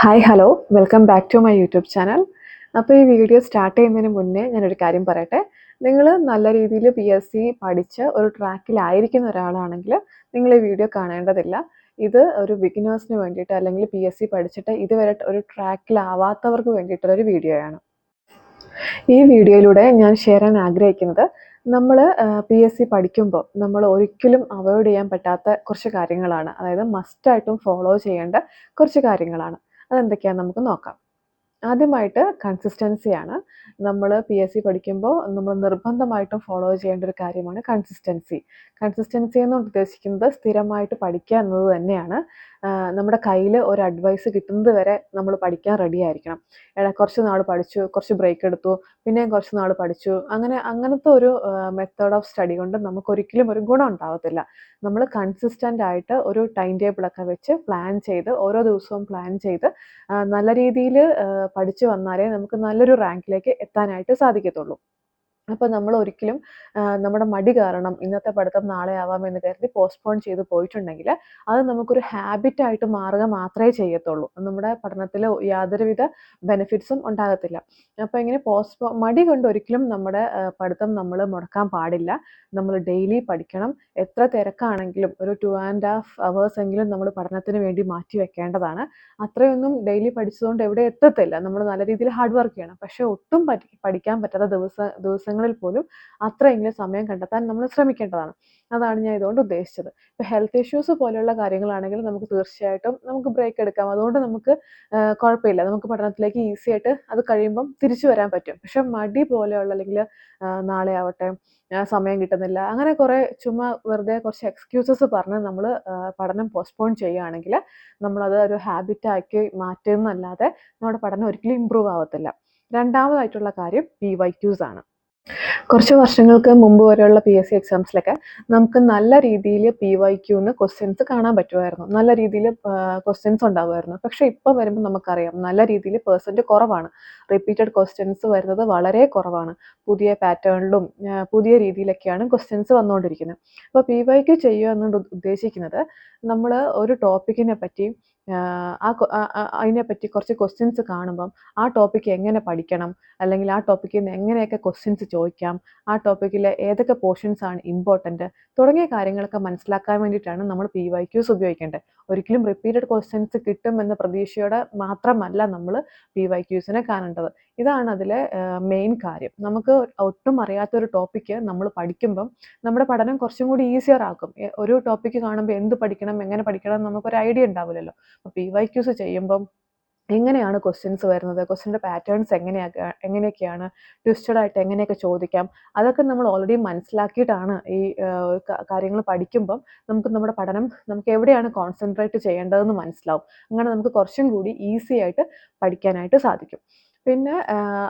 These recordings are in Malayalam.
Hi hello welcome back to my YouTube channel അപ്പോൾ ഈ വീഡിയോ സ്റ്റാർട്ട് ചെയ്യുന്നതിന് മുന്നേ ഞാനൊരു കാര്യം പറയട്ടെ. നിങ്ങൾ നല്ല രീതിയിൽ പി എസ് സി പഠിച്ച് ഒരു ട്രാക്കിലായിരിക്കുന്ന ഒരാളാണെങ്കിൽ നിങ്ങൾ ഈ വീഡിയോ കാണേണ്ടതില്ല. ഇത് ഒരു ബിഗിനേഴ്സിന് വേണ്ടിയിട്ട് അല്ലെങ്കിൽ പി എസ് സി പഠിച്ചിട്ട് ഇതുവരെ ഒരു ട്രാക്കിലാവാത്തവർക്ക് വേണ്ടിയിട്ടുള്ളൊരു വീഡിയോയാണ് ഈ വീഡിയോയിലൂടെ ഞാൻ ഷെയർ ചെയ്യാൻ ആഗ്രഹിക്കുന്നത് നമ്മൾ പി എസ് സി പഠിക്കുമ്പോൾ നമ്മൾ ഒരിക്കലും അവോയ്ഡ് ചെയ്യാൻ പറ്റാത്ത കുറച്ച് കാര്യങ്ങളാണ്. അതായത് മസ്റ്റായിട്ടും ഫോളോ ചെയ്യേണ്ട കുറച്ച് കാര്യങ്ങളാണ്. അതെന്തൊക്കെയാണെന്ന് നമുക്ക് നോക്കാം. ആദ്യമായിട്ട് കൺസിസ്റ്റൻസിയാണ് നമ്മൾ പി എസ് സി പഠിക്കുമ്പോൾ നമ്മൾ നിർബന്ധമായിട്ടും ഫോളോ ചെയ്യേണ്ട ഒരു കാര്യമാണ് കൺസിസ്റ്റൻസി കൺസിസ്റ്റൻസി എന്ന് ഉദ്ദേശിക്കുന്നത് സ്ഥിരമായിട്ട് പഠിക്കുക എന്നത് തന്നെയാണ്. നമ്മുടെ കയ്യിൽ ഒരു അഡ്വൈസ് കിട്ടുന്നത് വരെ നമ്മൾ പഠിക്കാൻ റെഡി ആയിരിക്കണം. എടാ കുറച്ച് നാൾ പഠിച്ചു കുറച്ച് ബ്രേക്ക് എടുത്തു പിന്നെയും കുറച്ച് നാൾ പഠിച്ചു. അങ്ങനെ അങ്ങനത്തെ ഒരു മെത്തേഡ് ഓഫ് സ്റ്റഡി കൊണ്ട് നമുക്ക് ഒരിക്കലും ഒരു ഗുണം ഉണ്ടാവത്തില്ല. നമ്മൾ കൺസിസ്റ്റന്റ് ആയിട്ട് ഒരു ടൈം ടേബിളൊക്കെ വെച്ച് പ്ലാൻ ചെയ്ത് ഓരോ ദിവസവും പ്ലാൻ ചെയ്ത് നല്ല രീതിയിൽ പഠിച്ചു വന്നാലേ നമുക്ക് നല്ലൊരു റാങ്കിലേക്ക് എത്താനായിട്ട് സാധിക്കത്തുള്ളൂ. അപ്പോൾ നമ്മൾ ഒരിക്കലും നമ്മുടെ മടി കാരണം ഇന്നത്തെ പഠിത്തം നാളെ ആവാം എന്ന് കരുതി പോസ്റ്റ്പോൺ ചെയ്ത് പോയിട്ടുണ്ടെങ്കിൽ അത് നമുക്കൊരു ഹാബിറ്റായിട്ട് മാറുക മാത്രമേ ചെയ്യത്തുള്ളൂ. നമ്മുടെ പഠനത്തിൽ യാതൊരുവിധ ബെനിഫിറ്റ്സും ഉണ്ടാകത്തില്ല. അപ്പോൾ ഇങ്ങനെ പോസ്റ്റ്പോ മടി കൊണ്ട് ഒരിക്കലും നമ്മുടെ പഠിത്തം നമ്മൾ മുടക്കാൻ പാടില്ല. നമ്മൾ ഡെയിലി പഠിക്കണം. എത്ര തിരക്കാണെങ്കിലും ഒരു ടു ആൻഡ് ഹാഫ് അവേഴ്സ് എങ്കിലും നമ്മൾ പഠനത്തിന് വേണ്ടി മാറ്റി വെക്കേണ്ടതാണ്. അത്രയൊന്നും ഡെയിലി പഠിച്ചതുകൊണ്ട് എവിടെ എത്തത്തില്ല. നമ്മൾ നല്ല രീതിയിൽ ഹാർഡ് വർക്ക് ചെയ്യണം. പക്ഷേ ഒട്ടും പഠിക്കാൻ പറ്റാത്ത ദിവസ ദിവസങ്ങളിൽ പോലും അത്രയെങ്കിലും സമയം കണ്ടെത്താൻ നമ്മൾ ശ്രമിക്കേണ്ടതാണ്. അതാണ് ഞാൻ ഇതുകൊണ്ട് ഉദ്ദേശിച്ചത്. ഇപ്പോൾ ഹെൽത്ത് ഇഷ്യൂസ് പോലെയുള്ള കാര്യങ്ങളാണെങ്കിൽ നമുക്ക് തീർച്ചയായിട്ടും നമുക്ക് ബ്രേക്ക് എടുക്കാം. അതുകൊണ്ട് നമുക്ക് കുഴപ്പമില്ല. നമുക്ക് പഠനത്തിലേക്ക് ഈസി ആയിട്ട് അത് കഴിയുമ്പം തിരിച്ചു വരാൻ പറ്റും. പക്ഷെ മടി പോലെയുള്ള അല്ലെങ്കിൽ നാളെ ആവട്ടെ സമയം കിട്ടുന്നില്ല. അങ്ങനെ കുറേ ചുമ്മാ വെറുതെ കുറച്ച് എക്സ്ക്യൂസസ് പറഞ്ഞ് നമ്മൾ പഠനം പോസ്റ്റ്പോൺ ചെയ്യുകയാണെങ്കിൽ നമ്മളത് ഒരു ഹാബിറ്റാക്കി മാറ്റുന്നല്ലാതെ നമ്മുടെ പഠനം ഒരിക്കലും ഇമ്പ്രൂവ് ആവത്തില്ല. രണ്ടാമതായിട്ടുള്ള കാര്യം പി വൈ ക്യൂസ് ആണ്. കുറച്ച് വർഷങ്ങൾക്ക് മുമ്പ് വരെയുള്ള പി എസ് സി എക്സാംസിലൊക്കെ നമുക്ക് നല്ല രീതിയിൽ പി വൈ ക്യൂന്ന് ക്വസ്റ്റ്യൻസ് കാണാൻ പറ്റുമായിരുന്നു. നല്ല രീതിയിൽ ക്വസ്റ്റ്യൻസ് ഉണ്ടാവുമായിരുന്നു. പക്ഷേ ഇപ്പം വരുമ്പോൾ നമുക്കറിയാം നല്ല രീതിയിൽ പേഴ്സന്റ് കുറവാണ്. റിപ്പീറ്റഡ് ക്വസ്റ്റ്യൻസ് വരുന്നത് വളരെ കുറവാണ്. പുതിയ പാറ്റേണിലും പുതിയ രീതിയിലൊക്കെയാണ് ക്വസ്റ്റ്യൻസ് വന്നുകൊണ്ടിരിക്കുന്നത്. അപ്പോൾ പി വൈ ക്യൂ ചെയ്യുക എന്നുകൊണ്ട് ഉദ്ദേശിക്കുന്നത് നമ്മൾ ഒരു ടോപ്പിക്കിനെ പറ്റി ആ അതിനെപ്പറ്റി കുറച്ച് ക്വസ്റ്റ്യൻസ് കാണുമ്പം ആ ടോപ്പിക്ക് എങ്ങനെ പഠിക്കണം? അല്ലെങ്കിൽ ആ ടോപ്പിക്കിൽ നിന്ന് എങ്ങനെയൊക്കെ ക്വസ്റ്റ്യൻസ് ചോദിക്കാം? ആ ടോപ്പിക്കിലെ ഏതൊക്കെ പോർഷൻസ് ആണ് ഇമ്പോർട്ടന്റ് തുടങ്ങിയ കാര്യങ്ങളൊക്കെ മനസ്സിലാക്കാൻ വേണ്ടിയിട്ടാണ് നമ്മൾ പി വൈ ക്യൂസ് ഉപയോഗിക്കേണ്ടത്. ഒരിക്കലും റിപ്പീറ്റഡ് ക്വസ്റ്റ്യൻസ് കിട്ടുമെന്ന പ്രതീക്ഷയോടെ മാത്രമല്ല നമ്മൾ പി വൈ ക്യൂസിനെ കാണേണ്ടത്. ഇതാണ് അതിലെ മെയിൻ കാര്യം. നമുക്ക് ഒട്ടും അറിയാത്തൊരു ടോപ്പിക്ക് നമ്മൾ പഠിക്കുമ്പം നമ്മുടെ പഠനം കുറച്ചും കൂടി ഈസിയർ ആക്കും. ഒരു ടോപ്പിക്ക് കാണുമ്പോൾ എന്ത് പഠിക്കണം എങ്ങനെ പഠിക്കണം നമുക്കൊരു ഐഡിയ ഉണ്ടാവില്ലല്ലോ. അപ്പോൾ പി വൈ ക്യൂസ് ചെയ്യുമ്പം എങ്ങനെയാണ് ക്വസ്റ്റ്യൻസ് വരുന്നത്? ക്വസ്റ്റ്യന്റെ പാറ്റേൺസ് എങ്ങനെയൊക്കെ എങ്ങനെയൊക്കെയാണ്? ട്വിസ്റ്റഡ് ആയിട്ട് എങ്ങനെയൊക്കെ ചോദിക്കാം? അതൊക്കെ നമ്മൾ ഓൾറെഡി മനസ്സിലാക്കിയിട്ടാണ് ഈ കാര്യങ്ങൾ പഠിക്കുമ്പം നമുക്ക് നമ്മുടെ പഠനം നമുക്ക് എവിടെയാണ് കോൺസെൻട്രേറ്റ് ചെയ്യേണ്ടതെന്ന് മനസ്സിലാവും. അങ്ങനെ നമുക്ക് കുറച്ചും കൂടി ഈസി ആയിട്ട് പഠിക്കാനായിട്ട് സാധിക്കും. പിന്നെ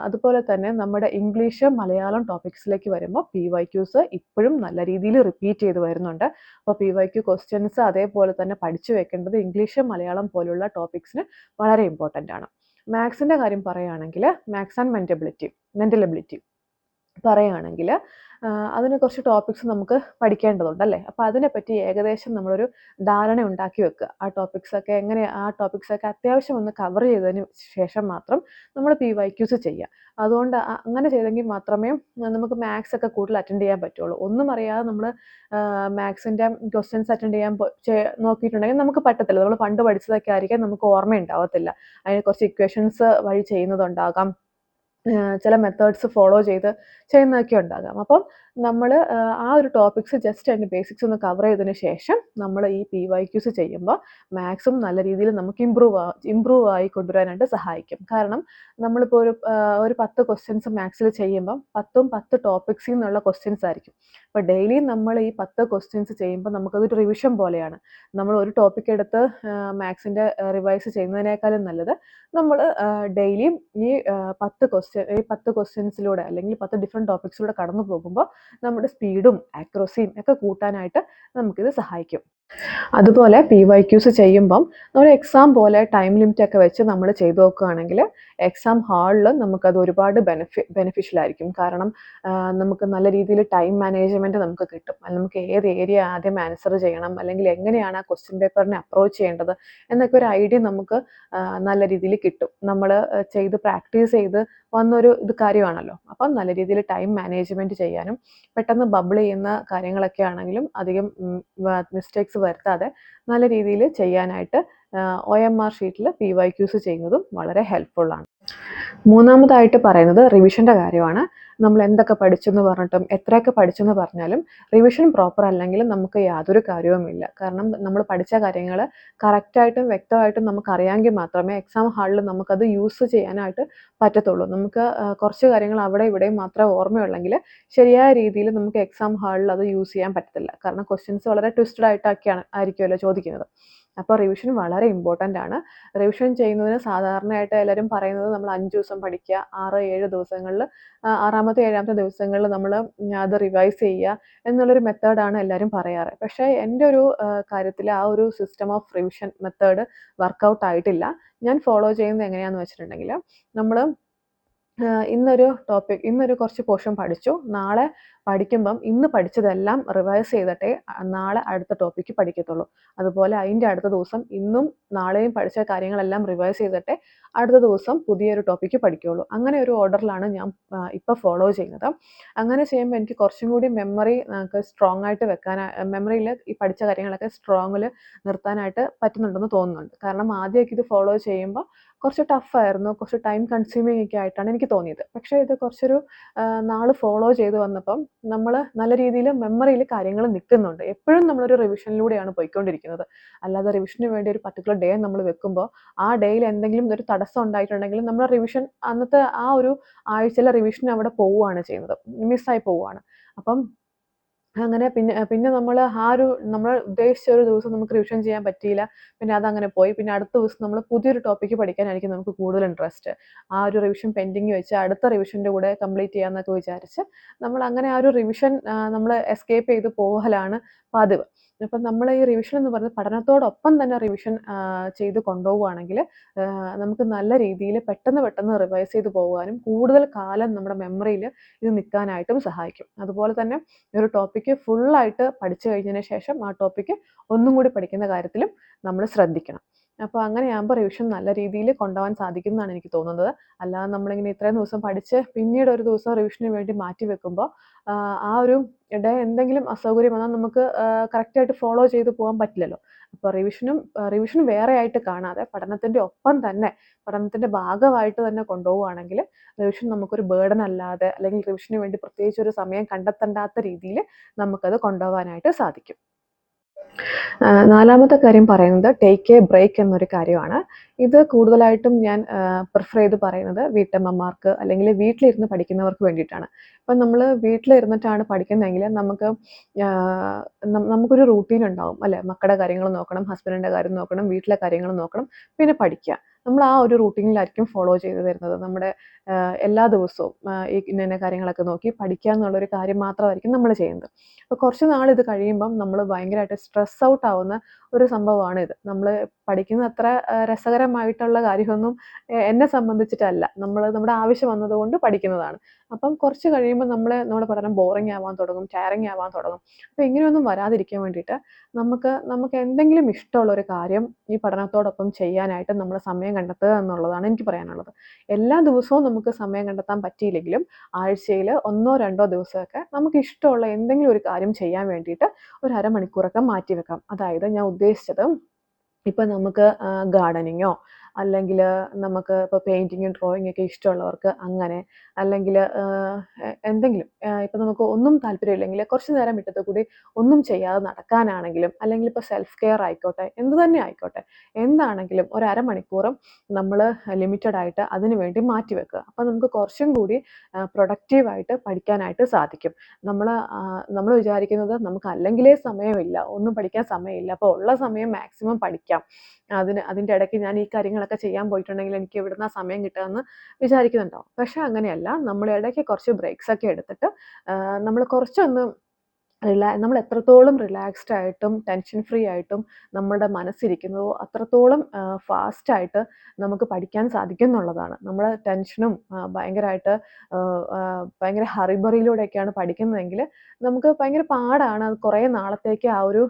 അതുപോലെ തന്നെ നമ്മുടെ ഇംഗ്ലീഷ് മലയാളം ടോപ്പിക്സിലേക്ക് വരുമ്പോൾ പി വൈ ക്യൂസ് ഇപ്പോഴും നല്ല രീതിയിൽ റിപ്പീറ്റ് ചെയ്ത് വരുന്നുണ്ട്. അപ്പോൾ പി വൈ ക്യു ക്വസ്റ്റ്യൻസ് അതേപോലെ തന്നെ പഠിച്ചു വെക്കേണ്ടത് ഇംഗ്ലീഷ് മലയാളം പോലുള്ള ടോപ്പിക്സിന് വളരെ ഇമ്പോർട്ടന്റ് ആണ്. മാത്സിന്റെ കാര്യം പറയുകയാണെങ്കിൽ മാത്സ് ആൻഡ് മെന്റബിലിറ്റി മെന്റൽ എബിലിറ്റി. പറയുകയാണെങ്കിൽ അതിന് കുറച്ച് ടോപ്പിക്സ് നമുക്ക് പഠിക്കേണ്ടതുണ്ട് അല്ലേ അപ്പോൾ അതിനെപ്പറ്റി ഏകദേശം നമ്മളൊരു ധാരണ ഉണ്ടാക്കി വെക്കുക. ആ ടോപ്പിക്സൊക്കെ എങ്ങനെ ആ ടോപ്പിക്സൊക്കെ അത്യാവശ്യം ഒന്ന് കവർ ചെയ്തതിന് ശേഷം മാത്രം നമ്മൾ പി വൈ ക്യൂസ് ചെയ്യുക. അതുകൊണ്ട് അങ്ങനെ ചെയ്തെങ്കിൽ മാത്രമേ നമുക്ക് മാത്സ് ഒക്കെ കൂടുതൽ അറ്റൻഡ് ചെയ്യാൻ പറ്റുള്ളൂ. ഒന്നും അറിയാതെ നമ്മൾ മാത്സിന്റെ ക്വസ്റ്റ്യൻസ് അറ്റൻഡ് ചെയ്യാൻ നോക്കിയിട്ടുണ്ടെങ്കിൽ നമുക്ക് പറ്റത്തില്ല. നമ്മൾ പണ്ട് പഠിച്ചതൊക്കെ ആയിരിക്കാം നമുക്ക് ഓർമ്മ ഉണ്ടാവത്തില്ല അതിന് കുറച്ച് ഇക്വേഷൻസ് വഴി ചെയ്യുന്നതുണ്ടാകാം. ചില മെത്തേഡ്സ് ഫോളോ ചെയ്ത് ചെയ്യുന്നതൊക്കെ ഉണ്ടാകാം. അപ്പം നമ്മൾ ആ ഒരു ടോപ്പിക്സ് ജസ്റ്റ് അതിന്റെ ബേസിക്സ് ഒന്ന് കവർ ചെയ്തതിന് ശേഷം നമ്മൾ ഈ പി വൈ ക്യൂസ് ചെയ്യുമ്പോൾ മാത്സും നല്ല രീതിയിൽ നമുക്ക് ഇമ്പ്രൂവ് ഇമ്പ്രൂവ് ആയി കൊണ്ടുവരാനായിട്ട് സഹായിക്കും. കാരണം നമ്മളിപ്പോൾ ഒരു ഒരു പത്ത് ക്വസ്റ്റ്യൻസ് മാത്സിൽ ചെയ്യുമ്പം പത്തും പത്ത് ടോപ്പിക്സിൽ നിന്നുള്ള ക്വസ്റ്റ്യൻസ് ആയിരിക്കും. അപ്പോൾ ഡെയിലി നമ്മൾ ഈ പത്ത് ക്വസ്റ്റ്യൻസ് ചെയ്യുമ്പോൾ നമുക്കതൊരു റിവിഷൻ പോലെയാണ്. നമ്മൾ ഒരു ടോപ്പിക് എടുത്ത് മാത്സിന്റെ റിവൈസ് ചെയ്യുന്നതിനേക്കാളും നല്ലത് നമ്മൾ ഡെയിലിയും ഈ പത്ത് ക്വസ്റ്റ്യൻ ഈ പത്ത് ക്വസ്റ്റ്യൻസിലൂടെ അല്ലെങ്കിൽ പത്ത് ഡിഫറെന്റ് ടോപ്പിക്സിലൂടെ കടന്നു പോകുമ്പോൾ നമ്മുടെ സ്പീഡും ആക്യുറസിയും ഒക്കെ കൂട്ടാനായിട്ട് നമുക്കിത് സഹായിക്കും. അതുപോലെ പി വൈ ക്യൂസ് ചെയ്യുമ്പം ഒരു എക്സാം പോലെ ടൈം ലിമിറ്റ് ഒക്കെ വെച്ച് നമ്മൾ ചെയ്തു നോക്കുകയാണെങ്കിൽ എക്സാം ഹാളിൽ നമുക്കത് ഒരുപാട് ബെനിഫി ബെനിഫിഷ്യൽ ആയിരിക്കും. കാരണം നമുക്ക് നല്ല രീതിയിൽ ടൈം മാനേജ്മെന്റ് നമുക്ക് കിട്ടും. അല്ലെങ്കിൽ നമുക്ക് ഏത് ഏരിയ ആദ്യം ആൻസർ ചെയ്യണം അല്ലെങ്കിൽ എങ്ങനെയാണ് ആ ക്വസ്റ്റ്യൻ പേപ്പറിനെ അപ്രോച്ച് ചെയ്യേണ്ടത് എന്നൊക്കെ ഒരു ഐഡിയ നമുക്ക് നല്ല രീതിയിൽ കിട്ടും. നമ്മൾ ചെയ്ത് പ്രാക്ടീസ് ചെയ്ത് വന്നൊരു ഇത് കാര്യമാണല്ലോ. അപ്പം നല്ല രീതിയിൽ ടൈം മാനേജ്മെന്റ് ചെയ്യാനും പെട്ടെന്ന് ബബിൾ ചെയ്യുന്ന കാര്യങ്ങളൊക്കെ ആണെങ്കിലും അധികം മിസ്റ്റേക്സ് വരുത്താതെ നല്ല രീതിയിൽ ചെയ്യാനായിട്ട് ഒ എം ആർ ഷീറ്റിൽ പി വൈ ക്യൂസ് ചെയ്യുന്നതും വളരെ ഹെൽപ്ഫുള്ളാണ് മൂന്നാമതായിട്ട് പറയുന്നത് റിവിഷന്റെ കാര്യമാണ്. നമ്മൾ എന്തൊക്കെ പഠിച്ചെന്ന് പറഞ്ഞിട്ടും എത്രയൊക്കെ പഠിച്ചെന്ന് പറഞ്ഞാലും റിവിഷൻ പ്രോപ്പർ അല്ലെങ്കിൽ നമുക്ക് യാതൊരു കാര്യവുമില്ല. കാരണം നമ്മൾ പഠിച്ച കാര്യങ്ങൾ കറക്റ്റായിട്ടും വ്യക്തമായിട്ടും നമുക്ക് അറിയാമെങ്കിൽ മാത്രമേ എക്സാം ഹാളിൽ നമുക്കത് യൂസ് ചെയ്യാനായിട്ട് പറ്റത്തുള്ളൂ. നമുക്ക് കുറച്ച് കാര്യങ്ങൾ അവിടെ ഇവിടെയും മാത്രമേ ഓർമ്മയുള്ളെങ്കിൽ ശരിയായ രീതിയിൽ നമുക്ക് എക്സാം ഹാളിൽ അത് യൂസ് ചെയ്യാൻ പറ്റത്തില്ല. കാരണം ക്വസ്റ്റ്യൻസ് വളരെ ട്വിസ്റ്റഡ് ആയിട്ടൊക്കെയാണ് ആയിരിക്കുമല്ലോ ചോദിക്കുന്നത്. അപ്പോൾ റിവിഷൻ വളരെ ഇമ്പോർട്ടന്റ് ആണ്. റിവിഷൻ ചെയ്യുന്നതിന് സാധാരണയായിട്ട് എല്ലാവരും പറയുന്നത് നമ്മൾ അഞ്ച് ദിവസം പഠിക്കുക ആറ് ഏഴ് ദിവസങ്ങളിൽ ആറാമത്തെ ഏഴാമത്തെ ദിവസങ്ങളിൽ നമ്മൾ അത് റിവൈസ് ചെയ്യുക എന്നുള്ളൊരു മെത്തേഡാണ് എല്ലാവരും പറയാറ്. പക്ഷേ എന്റെ ഒരു കാര്യത്തിൽ ആ ഒരു system of revision method work out ആയിട്ടില്ല. ഞാൻ ഫോളോ ചെയ്യുന്നത് എങ്ങനെയാണെന്ന് വെച്ചിട്ടുണ്ടെങ്കിൽ നമ്മൾ ഇന്നൊരു ടോപ്പിക് ഇന്നൊരു കുറച്ച് പോർഷൻ പഠിച്ചു. നാളെ പഠിക്കുമ്പം ഇന്ന് പഠിച്ചതെല്ലാം റിവൈസ് ചെയ്തിട്ടേ നാളെ അടുത്ത ടോപ്പിക്ക് പഠിക്കത്തുള്ളൂ. അതുപോലെ അതിന്റെ അടുത്ത ദിവസം ഇന്നും നാളെയും പഠിച്ച കാര്യങ്ങളെല്ലാം റിവൈസ് ചെയ്തിട്ടേ അടുത്ത ദിവസം പുതിയൊരു ടോപ്പിക്ക് പഠിക്കുകയുള്ളൂ. അങ്ങനെ ഒരു ഓർഡറിലാണ് ഞാൻ ഇപ്പോൾ ഫോളോ ചെയ്യുന്നത്. അങ്ങനെ ചെയ്യുമ്പോൾ എനിക്ക് കുറച്ചും കൂടി മെമ്മറി നമുക്ക് സ്ട്രോങ് ആയിട്ട് വെക്കാൻ മെമ്മറിയിൽ ഈ പഠിച്ച കാര്യങ്ങളൊക്കെ സ്ട്രോങ്ങിൽ നിർത്താനായിട്ട് പറ്റുന്നുണ്ടെന്ന് തോന്നുന്നുണ്ട്. കാരണം ആദ്യമൊക്കെ ഇത് ഫോളോ ചെയ്യുമ്പോൾ കുറച്ച് ടഫായിരുന്നു കുറച്ച് ടൈം കൺസ്യൂമിങ് ഒക്കെ ആയിട്ടാണ് എനിക്ക് തോന്നിയത്. പക്ഷേ ഇത് കുറച്ചൊരു നാൾ ഫോളോ ചെയ്ത് വന്നപ്പം നമ്മൾ നല്ല രീതിയിൽ മെമ്മറിയിൽ കാര്യങ്ങൾ നിൽക്കുന്നുണ്ട് എപ്പോഴും നമ്മളൊരു റിവിഷനിലൂടെയാണ് പോയിക്കൊണ്ടിരിക്കുന്നത്. അല്ലാതെ റിവിഷന് വേണ്ടി ഒരു പർട്ടിക്കുലർ ഡേ നമ്മൾ വെക്കുമ്പോൾ ആ ഡേയിൽ എന്തെങ്കിലും ഒരു തടസ്സം ഉണ്ടായിട്ടുണ്ടെങ്കിൽ നമ്മൾ റിവിഷൻ അന്നത്തെ ആ ഒരു ആഴ്ചയിലെ റിവിഷൻ അവിടെ പോവുകയാണ് ചെയ്യുന്നത്. മിസ്സായി പോവുകയാണ്. അപ്പം അങ്ങനെ പിന്നെ പിന്നെ നമ്മൾ ആ ഒരു നമ്മൾ ഉദ്ദേശിച്ച ഒരു ദിവസം നമുക്ക് റിവിഷൻ ചെയ്യാൻ പറ്റിയില്ല. പിന്നെ അതങ്ങനെ പോയി. പിന്നെ അടുത്ത ദിവസം നമ്മൾ പുതിയൊരു ടോപ്പിക്ക് പഠിക്കാനായിരിക്കും നമുക്ക് കൂടുതൽ ഇൻട്രസ്റ്റ് ആ ഒരു റിവിഷൻ പെൻഡിങ് വെച്ച് അടുത്ത റിവിഷന്റെ കൂടെ കംപ്ലീറ്റ് ചെയ്യാമെന്നൊക്കെ വിചാരിച്ച് നമ്മൾ അങ്ങനെ ആ ഒരു റിവിഷൻ നമ്മൾ എസ്കേപ്പ് ചെയ്ത് പോകലാണ് പതിവ് അപ്പം നമ്മൾ ഈ റിവിഷൻ എന്ന് പറയുന്നത് പഠനത്തോടൊപ്പം തന്നെ റിവിഷൻ ചെയ്ത് കൊണ്ടുപോവുകയാണെങ്കിൽ നമുക്ക് നല്ല രീതിയിൽ പെട്ടെന്ന് പെട്ടെന്ന് റിവൈസ് ചെയ്ത് പോകാനും കൂടുതൽ കാലം നമ്മുടെ മെമ്മറിയിൽ ഇത് നിൽക്കാനായിട്ടും സഹായിക്കും. അതുപോലെ തന്നെ ഒരു ടോപ്പിക്ക് ഫുള്ളായിട്ട് പഠിച്ചു കഴിഞ്ഞതിന് ശേഷം ആ ടോപ്പിക്ക് ഒന്നും കൂടി പഠിക്കുന്ന കാര്യത്തിലും നമ്മൾ ശ്രദ്ധിക്കണം. അപ്പോൾ അങ്ങനെയാകുമ്പോൾ റിവിഷൻ നല്ല രീതിയിൽ കൊണ്ടുപോകാൻ സാധിക്കും എന്നാണ് എനിക്ക് തോന്നുന്നത്. അല്ലാതെ നമ്മളിങ്ങനെ ഇത്രയും ദിവസം പഠിച്ച് പിന്നീട് ഒരു ദിവസം റിവിഷന് വേണ്ടി മാറ്റി വെക്കുമ്പോൾ ആ ഒരു ഇട എന്തെങ്കിലും അസൗകര്യം വന്നാൽ നമുക്ക് കറക്റ്റായിട്ട് ഫോളോ ചെയ്ത് പോകാൻ പറ്റില്ലല്ലോ. അപ്പോൾ റിവിഷനും റിവിഷൻ വേറെ ആയിട്ട് കാണാതെ പഠനത്തിന്റെ ഒപ്പം തന്നെ പഠനത്തിന്റെ ഭാഗമായിട്ട് തന്നെ കൊണ്ടുപോവുകയാണെങ്കിൽ റിവിഷൻ നമുക്കൊരു ബേർഡൻ അല്ലാതെ അല്ലെങ്കിൽ റിവിഷന് വേണ്ടി പ്രത്യേകിച്ച് ഒരു സമയം കണ്ടെത്തേണ്ടാത്ത രീതിയിൽ നമുക്കത് കൊണ്ടുപോകാനായിട്ട് സാധിക്കും. നാലാമത്തെ കാര്യം പറയുന്നത് ടേക്ക് എ ബ്രേക്ക് എന്നൊരു കാര്യമാണ്. ഇത് കൂടുതലായിട്ടും ഞാൻ പ്രിഫർ ചെയ്ത് പറയുന്നത് വീട്ടമ്മമാർക്ക് അല്ലെങ്കിൽ വീട്ടിലിരുന്ന് പഠിക്കുന്നവർക്ക് വേണ്ടിയിട്ടാണ്. ഇപ്പം നമ്മൾ വീട്ടിലിരുന്നിട്ടാണ് പഠിക്കുന്നതെങ്കിൽ നമുക്ക് നമുക്കൊരു റൂട്ടീൻ ഉണ്ടാവും അല്ലേ? മക്കളുടെ കാര്യങ്ങൾ നോക്കണം ഹസ്ബൻഡിന്റെ കാര്യം നോക്കണം വീട്ടിലെ കാര്യങ്ങൾ നോക്കണം പിന്നെ പഠിക്കുക. നമ്മൾ ആ ഒരു റൂട്ടീനിലായിരിക്കും ഫോളോ ചെയ്ത് വരുന്നത്. നമ്മുടെ എല്ലാ ദിവസവും ഈ ഇന്ന കാര്യങ്ങളൊക്കെ നോക്കി പഠിക്കുക എന്നുള്ളൊരു കാര്യം മാത്രമായിരിക്കും നമ്മൾ ചെയ്യുന്നത്. അപ്പോൾ കുറച്ച് നാൾ ഇത് കഴിയുമ്പം നമ്മൾ ഭയങ്കരമായിട്ട് സ്ട്രെസ് ഔട്ട് ആവുന്ന ഒരു സംഭവമാണ് ഇത്. നമ്മൾ പഠിക്കുന്ന അത്ര രസകരമായിട്ടുള്ള കാര്യമൊന്നും എന്നെ സംബന്ധിച്ചിട്ടല്ല. നമ്മൾ നമ്മുടെ ആവശ്യം വന്നതുകൊണ്ട് പഠിക്കുന്നതാണ്. അപ്പം കുറച്ച് കഴിയുമ്പോൾ നമ്മൾ നമ്മുടെ പഠനം ബോറിംഗ് ആവാൻ തുടങ്ങും ടയറിങ് ആവാൻ തുടങ്ങും. അപ്പോൾ ഇങ്ങനെയൊന്നും വരാതിരിക്കാൻ വേണ്ടിയിട്ട് നമുക്ക് നമുക്ക് എന്തെങ്കിലും ഇഷ്ടമുള്ള ഒരു കാര്യം ഈ പഠനത്തോടൊപ്പം ചെയ്യാനായിട്ട് നമ്മൾ സമയം കണ്ടെത്തുക എന്നുള്ളതാണ് എനിക്ക് പറയാനുള്ളത്. എല്ലാ ദിവസവും നമുക്ക് സമയം കണ്ടെത്താൻ പറ്റിയില്ലെങ്കിലും ആഴ്ചയിൽ ഒന്നോ രണ്ടോ ദിവസമൊക്കെ നമുക്ക് ഇഷ്ടമുള്ള എന്തെങ്കിലും ഒരു കാര്യം ചെയ്യാൻ വേണ്ടിയിട്ട് ഒരു അരമണിക്കൂറൊക്കെ മാറ്റി വെക്കാം അതായത് ഞാൻ ഉദ്ദേശിച്ചത് ഇപ്പം നമുക്ക് ഗാർഡനിങ്ങോ അല്ലെങ്കിൽ നമുക്ക് ഇപ്പോൾ പെയിന്റിങ്ങും ഡ്രോയിങ്ങൊക്കെ ഇഷ്ടമുള്ളവർക്ക് അങ്ങനെ അല്ലെങ്കിൽ എന്തെങ്കിലും ഇപ്പം നമുക്ക് ഒന്നും താല്പര്യമില്ലെങ്കിൽ കുറച്ച് നേരം മുറ്റത്ത് കൂടി ഒന്നും ചെയ്യാതെ നടക്കാനാണെങ്കിലും അല്ലെങ്കിൽ ഇപ്പോൾ സെൽഫ് കെയർ ആയിക്കോട്ടെ എന്ത് തന്നെ ആയിക്കോട്ടെ എന്താണെങ്കിലും ഒരു അരമണിക്കൂറും നമ്മൾ ലിമിറ്റഡ് ആയിട്ട് അതിനുവേണ്ടി മാറ്റി വെക്കുക. അപ്പോൾ നമുക്ക് കുറച്ചും കൂടി പ്രൊഡക്റ്റീവായിട്ട് പഠിക്കാനായിട്ട് സാധിക്കും. നമ്മൾ നമ്മൾ വിചാരിക്കുന്നത് നമുക്ക് അല്ലെങ്കിലേ സമയമില്ല ഒന്നും പഠിക്കാൻ സമയമില്ല. അപ്പോൾ ഉള്ള സമയം മാക്സിമം പഠിക്കാം. അതിന് അതിന്റെ ഇടയ്ക്ക് ഞാൻ ഈ കാര്യങ്ങളൊക്കെ ചെയ്യാൻ പോയിട്ടുണ്ടെങ്കിൽ എനിക്ക് ഇവിടുന്ന് സമയം കിട്ടുമെന്ന് വിചാരിക്കുന്നുണ്ടാവും. പക്ഷേ അങ്ങനെയല്ല നമ്മൾ ഇടയ്ക്ക് കുറച്ച് ബ്രേക്സ് ഒക്കെ എടുത്തിട്ട് നമ്മൾ കുറച്ചൊന്ന് റിലാ നമ്മൾ എത്രത്തോളം റിലാക്സ്ഡ് ആയിട്ടും ടെൻഷൻ ഫ്രീ ആയിട്ടും നമ്മുടെ മനസ്സിരിക്കുന്നതോ അത്രത്തോളം ഫാസ്റ്റായിട്ട് നമുക്ക് പഠിക്കാൻ സാധിക്കും എന്നുള്ളതാണ് നമ്മൾ ടെൻഷനും ഭയങ്കരമായിട്ട് ഭയങ്കര ഹറിബറിയിലൂടെയൊക്കെയാണ് പഠിക്കുന്നതെങ്കിൽ നമുക്ക് ഭയങ്കര പാടാണ് അത് കുറേ നാളത്തേക്ക് ആ ഒരു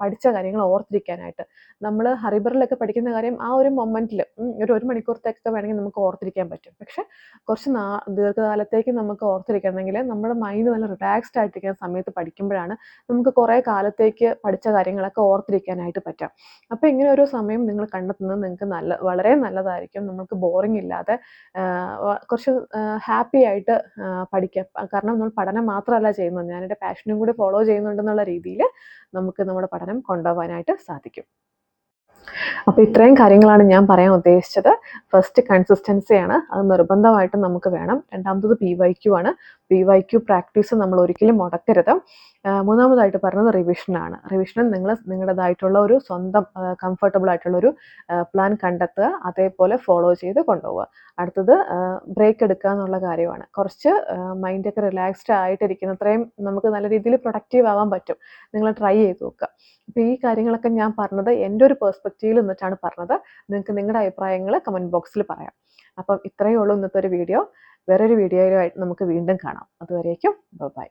പഠിച്ച കാര്യങ്ങൾ ഓർത്തിരിക്കാനായിട്ട്. നമ്മൾ ഹറിബറിലൊക്കെ പഠിക്കുന്ന കാര്യം ആ ഒരു മൊമെന്റിൽ ഒരു ഒരു മണിക്കൂറത്തേക്കൊക്കെ വേണമെങ്കിൽ നമുക്ക് ഓർത്തിരിക്കാൻ പറ്റും. പക്ഷേ കുറച്ച് നാ ദീർഘകാലത്തേക്ക് നമുക്ക് ഓർത്തിരിക്കണമെങ്കിൽ നമ്മുടെ മൈൻഡ് നല്ല റിലാക്സ്ഡ് ആയിട്ടിരിക്കുന്ന സമയത്ത് പഠിക്കുമ്പോഴാണ് നമുക്ക് കുറേ കാലത്തേക്ക് പഠിച്ച കാര്യങ്ങളൊക്കെ ഓർത്തിരിക്കാനായിട്ട് പറ്റാം അപ്പോൾ ഇങ്ങനെ ഒരു സമയം നിങ്ങൾ കണ്ടെത്തുന്നത് നിങ്ങൾക്ക് നല്ല വളരെ നല്ലതായിരിക്കും. നമുക്ക് ബോറിംഗ് ഇല്ലാതെ കുറച്ച് ഹാപ്പി ആയിട്ട് പഠിക്കാം. കാരണം നമ്മൾ പഠനം മാത്രമല്ല ചെയ്യുന്നത്. ഞാനെന്റെ പാഷനും കൂടി ഫോളോ ചെയ്യുന്നുണ്ടെന്നുള്ള രീതിയിൽ നമുക്ക് നമ്മുടെ പഠനം കൊണ്ടുപോകാനായിട്ട് സാധിക്കും. അപ്പോൾ ഇത്രയും കാര്യങ്ങളാണ് ഞാൻ പറയാൻ ഉദ്ദേശിച്ചത്. ഫസ്റ്റ് കൺസിസ്റ്റൻസിയാണ് അത് നിർബന്ധമായിട്ടും നമുക്ക് വേണം. രണ്ടാമത്തത് പി വൈ ക്യു ആണ്. പി വൈ ക്യു പ്രാക്ടീസ് നമ്മൾ ഒരിക്കലും മുടക്കരുത്. മൂന്നാമതായിട്ട് പറഞ്ഞത് റിവിഷനാണ് റിവിഷനും നിങ്ങൾ നിങ്ങളുടേതായിട്ടുള്ള ഒരു സ്വന്തം കംഫർട്ടബിൾ ആയിട്ടുള്ള ഒരു പ്ലാൻ കണ്ടെത്തുക അതേപോലെ ഫോളോ ചെയ്ത് കൊണ്ടുപോവുക. അടുത്തത് ബ്രേക്ക് എടുക്കുക എന്നുള്ള കാര്യമാണ്. കുറച്ച് മൈൻഡൊക്കെ റിലാക്സ്ഡ് ആയിട്ടിരിക്കുന്ന അത്രയും നമുക്ക് നല്ല രീതിയിൽ പ്രൊഡക്റ്റീവ് ആവാൻ പറ്റും. നിങ്ങൾ ട്രൈ ചെയ്ത് നോക്കുക. അപ്പോൾ ഈ കാര്യങ്ങളൊക്കെ ഞാൻ പറഞ്ഞത് എന്റെ ഒരു പേഴ്സ്പെക്റ്റീവിൽ നിന്നിട്ടാണ് പറഞ്ഞത്. നിങ്ങൾക്ക് നിങ്ങളുടെ അഭിപ്രായങ്ങൾ കമന്റ് ബോക്സിൽ പറയാം. അപ്പം ഇത്രയേ ഉള്ളൂ ഇന്നത്തെ ഒരു വീഡിയോ വേറൊരു വീഡിയോയിലുമായിട്ട് നമുക്ക് വീണ്ടും കാണാം. അതുവരേക്കും ബൈ